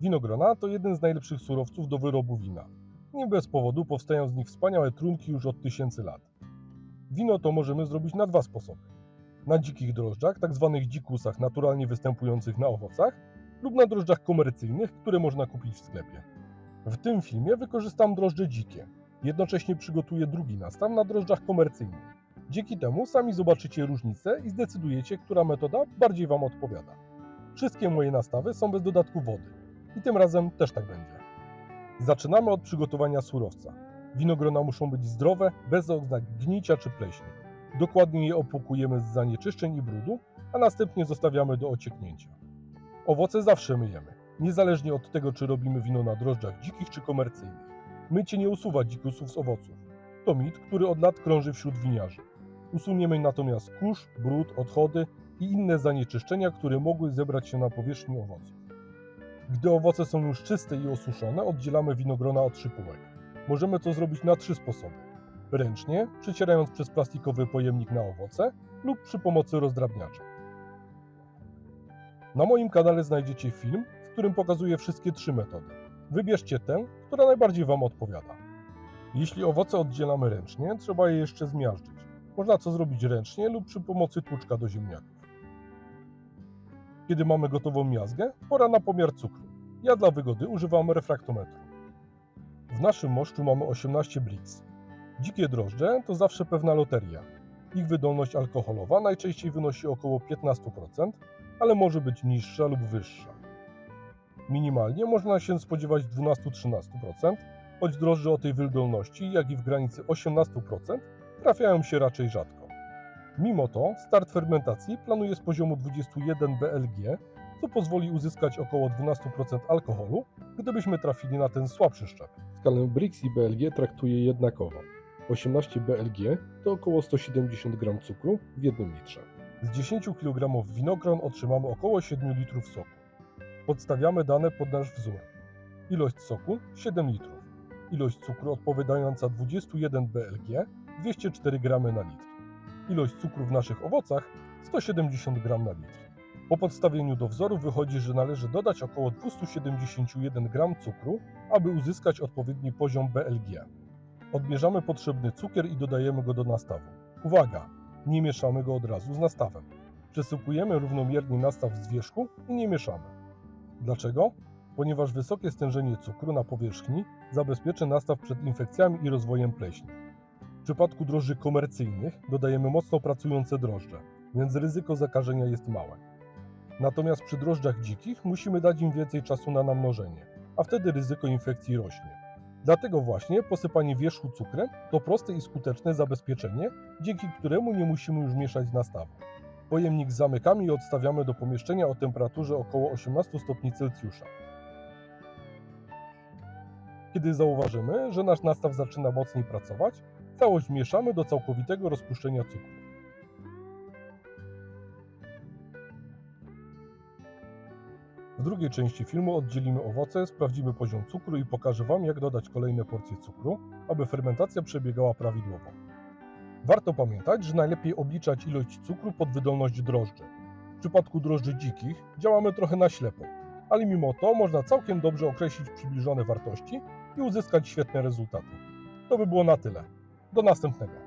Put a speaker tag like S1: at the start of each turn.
S1: Winogrona to jeden z najlepszych surowców do wyrobu wina. Nie bez powodu powstają z nich wspaniałe trunki już od tysięcy lat. Wino to możemy zrobić na dwa sposoby. Na dzikich drożdżach, tak zwanych dzikusach naturalnie występujących na owocach, lub na drożdżach komercyjnych, które można kupić w sklepie. W tym filmie wykorzystam drożdże dzikie. Jednocześnie przygotuję drugi nastaw na drożdżach komercyjnych. Dzięki temu sami zobaczycie różnicę i zdecydujecie, która metoda bardziej Wam odpowiada. Wszystkie moje nastawy są bez dodatku wody. I tym razem też tak będzie. Zaczynamy od przygotowania surowca. Winogrona muszą być zdrowe, bez oznak gnicia czy pleśni. Dokładnie je opłukujemy z zanieczyszczeń i brudu, a następnie zostawiamy do ocieknięcia. Owoce zawsze myjemy, niezależnie od tego, czy robimy wino na drożdżach dzikich czy komercyjnych. Mycie nie usuwa dzikusów z owoców. To mit, który od lat krąży wśród winiarzy. Usuniemy natomiast kurz, brud, odchody i inne zanieczyszczenia, które mogły zebrać się na powierzchni owoców. Gdy owoce są już czyste i osuszone, oddzielamy winogrona od szypułek. Możemy to zrobić na trzy sposoby. Ręcznie, przecierając przez plastikowy pojemnik na owoce lub przy pomocy rozdrabniacza. Na moim kanale znajdziecie film, w którym pokazuję wszystkie trzy metody. Wybierzcie tę, która najbardziej Wam odpowiada. Jeśli owoce oddzielamy ręcznie, trzeba je jeszcze zmiażdżyć. Można to zrobić ręcznie lub przy pomocy tłuczka do ziemniaków. Kiedy mamy gotową miazgę, pora na pomiar cukru. Ja dla wygody używam refraktometru. W naszym moszczu mamy 18 Brix. Dzikie drożdże to zawsze pewna loteria. Ich wydolność alkoholowa najczęściej wynosi około 15%, ale może być niższa lub wyższa. Minimalnie można się spodziewać 12-13%, choć drożdże o tej wydolności, jak i w granicy 18%, trafiają się raczej rzadko. Mimo to start fermentacji planuje z poziomu 21 BLG, co pozwoli uzyskać około 12% alkoholu, gdybyśmy trafili na ten słabszy szczep. Skalę Brix i BLG traktuję jednakowo. 18 BLG to około 170 g cukru w jednym litrze. Z 10 kg winogron otrzymamy około 7 litrów soku. Podstawiamy dane pod nasz wzór. Ilość soku 7 litrów. Ilość cukru odpowiadająca 21 BLG 204 g na litr. Ilość cukru w naszych owocach 170 g na litr. Po podstawieniu do wzoru wychodzi, że należy dodać około 271 g cukru, aby uzyskać odpowiedni poziom BLG. Odmierzamy potrzebny cukier i dodajemy go do nastawu. Uwaga! Nie mieszamy go od razu z nastawem. Przesypujemy równomiernie nastaw z wierzchu i nie mieszamy. Dlaczego? Ponieważ wysokie stężenie cukru na powierzchni zabezpieczy nastaw przed infekcjami i rozwojem pleśni. Przypadku drożdży komercyjnych dodajemy mocno pracujące drożdże, więc ryzyko zakażenia jest małe. Natomiast przy drożdżach dzikich musimy dać im więcej czasu na namnożenie, a wtedy ryzyko infekcji rośnie. Dlatego właśnie posypanie wierzchu cukrem to proste i skuteczne zabezpieczenie, dzięki któremu nie musimy już mieszać nastawu. Pojemnik zamykamy i odstawiamy do pomieszczenia o temperaturze około 18 stopni Celsjusza. Kiedy zauważymy, że nasz nastaw zaczyna mocniej pracować, całość mieszamy do całkowitego rozpuszczenia cukru. W drugiej części filmu oddzielimy owoce, sprawdzimy poziom cukru i pokażę Wam, jak dodać kolejne porcje cukru, aby fermentacja przebiegała prawidłowo. Warto pamiętać, że najlepiej obliczać ilość cukru pod wydolność drożdży. W przypadku drożdży dzikich działamy trochę na ślepo, ale mimo to można całkiem dobrze określić przybliżone wartości i uzyskać świetne rezultaty. To by było na tyle. Do następnego.